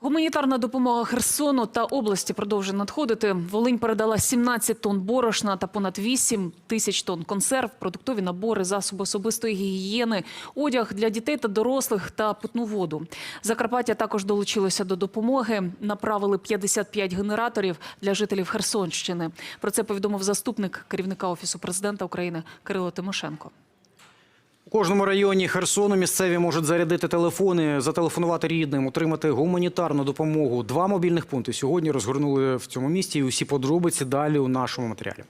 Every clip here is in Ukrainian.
Гуманітарна допомога Херсону та області продовжує надходити. Волинь передала 17 тонн борошна та понад 8 тисяч тонн консерв, продуктові набори, засоби особистої гігієни, одяг для дітей та дорослих та питну воду. Закарпаття також долучилося до допомоги. Направили 55 генераторів для жителів Херсонщини. Про це повідомив заступник керівника офісу президента України Кирило Тимошенко. У кожному районі Херсону місцеві можуть зарядити телефони, зателефонувати рідним, отримати гуманітарну допомогу. Два мобільних пункти сьогодні розгорнули в цьому місті. І усі подробиці далі у нашому матеріалі.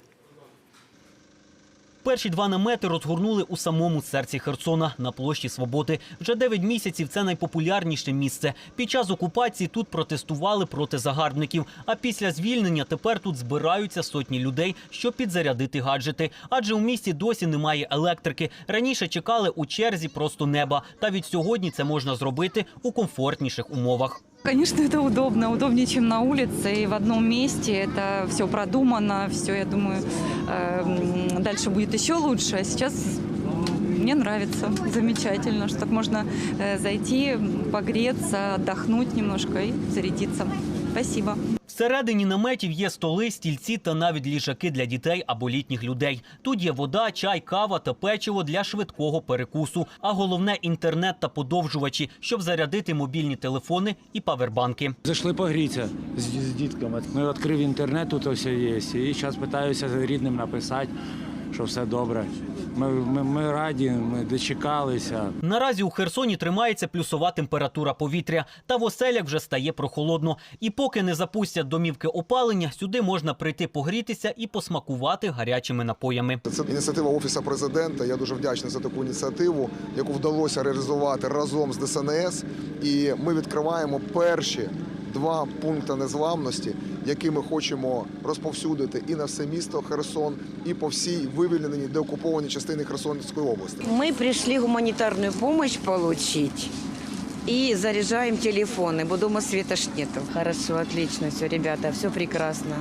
Перші два намети розгорнули у самому серці Херсона на площі Свободи. Вже 9 місяців це найпопулярніше місце. Під час окупації тут протестували проти загарбників. А після звільнення тепер тут збираються сотні людей, щоб підзарядити гаджети. Адже у місті досі немає електрики. Раніше чекали у черзі просто неба. Та від сьогодні це можна зробити у комфортніших умовах. Конечно, это удобно, удобнее, чем на улице и в одном месте. Это все продумано, все, я думаю, эм, дальше будет еще лучше. А сейчас мне нравится, замечательно, что так можно э, зайти, погреться, отдохнуть немножко и зарядиться. Спасибо. Всередині наметів є столи, стільці та навіть ліжаки для дітей або літніх людей. Тут є вода, чай, кава та печиво для швидкого перекусу. А головне інтернет та подовжувачі, щоб зарядити мобільні телефони і павербанки. Зайшли погрітися з, з дітками. Ну, відкрив інтернет, тут все є. І зараз питаюся рідним написати, що все добре. Ми, ми, ми раді, ми дочекалися. Наразі у Херсоні тримається плюсова температура повітря, та в оселях вже стає прохолодно. І поки не запустять домівки опалення, сюди можна прийти погрітися і посмакувати гарячими напоями. Це ініціатива офісу президента. Я дуже вдячний за таку ініціативу, яку вдалося реалізувати разом з ДСНС. І ми відкриваємо перші два пункти незламності, які ми хочемо розповсюдити і на все місто Херсон, і по всій вивільненій деокупованій частині Херсонської області. Ми прийшли гуманітарну помощь получить и заряжаем телефоны, бо дома света ж нету. Хорошо, отлично, все, ребята, все прекрасно.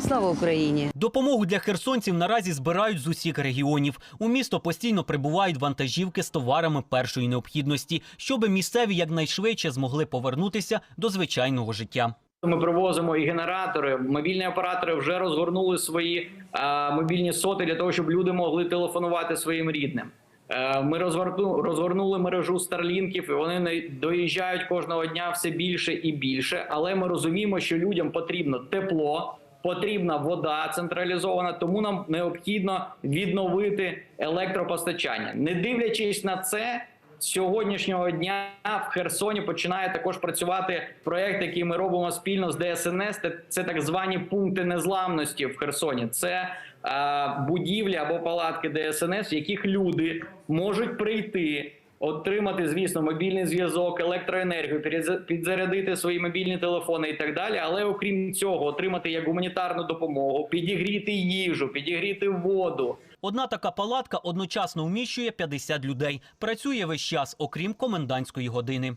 Слава Украине! Допомогу для херсонців наразі збирають з усіх регіонів. У місто постійно прибувають вантажівки з товарами першої необхідності, щоби місцеві якнайшвидше змогли повернутися до звичайного життя. Ми привозимо і генератори. Мобільні оператори вже розгорнули свої е, мобільні соти для того, щоб люди могли телефонувати своїм рідним. Е, ми розгорну, розгорнули мережу старлінків, і вони доїжджають кожного дня все більше і більше. Але ми розуміємо, що людям потрібно тепло, потрібна вода централізована, тому нам необхідно відновити електропостачання. Не дивлячись на це, сьогоднішнього дня в Херсоні починає також працювати проект, який ми робимо спільно з ДСНС. Це- Це так звані пункти незламності в Херсоні. Це е, будівлі або палатки ДСНС, в яких люди можуть прийти. Отримати, звісно, мобільний зв'язок, електроенергію, підзарядити свої мобільні телефони і так далі. Але окрім цього, отримати як гуманітарну допомогу, підігріти їжу, підігріти воду, Одна така палатка одночасно вміщує 50 людей. Працює весь час, окрім комендантської години.